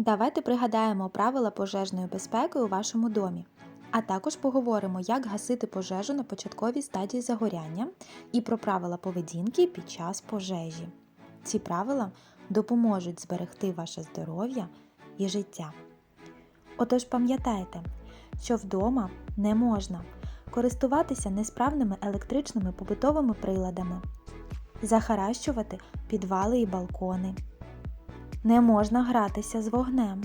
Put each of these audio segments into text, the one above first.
Давайте пригадаємо правила пожежної безпеки у вашому домі, а також поговоримо, як гасити пожежу на початковій стадії загоряння і про правила поведінки під час пожежі. Ці правила допоможуть зберегти ваше здоров'я і життя. Отож пам'ятайте, що вдома не можна користуватися несправними електричними побутовими приладами, захаращувати підвали і балкони. Не можна гратися з вогнем,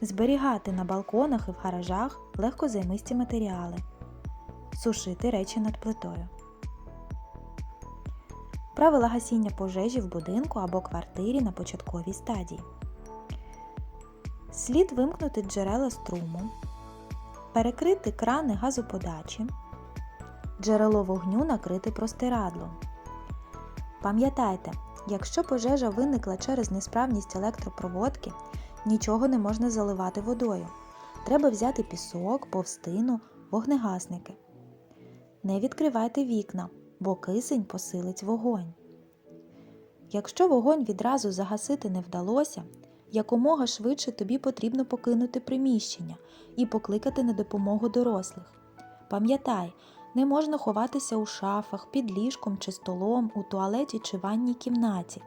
зберігати на балконах і в гаражах легкозаймисті матеріали, сушити речі над плитою. Правила гасіння пожежі в будинку або квартирі на початковій стадії. Слід вимкнути джерела струму, перекрити крани газоподачі, джерело вогню накрити простирадлом. Пам'ятайте, якщо пожежа виникла через несправність електропроводки, нічого не можна заливати водою. Треба взяти пісок, повстину, вогнегасники. Не відкривайте вікна, бо кисень посилить вогонь. Якщо вогонь відразу загасити не вдалося, якомога швидше тобі потрібно покинути приміщення і покликати на допомогу дорослих. Пам'ятай, не можна ховатися у шафах, під ліжком чи столом, у туалеті чи ванній кімнаті.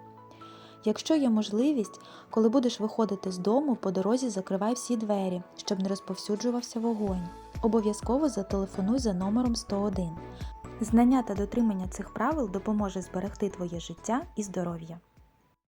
Якщо є можливість, коли будеш виходити з дому, по дорозі закривай всі двері, щоб не розповсюджувався вогонь. Обов'язково зателефонуй за номером 101. Знання та дотримання цих правил допоможе зберегти твоє життя і здоров'я.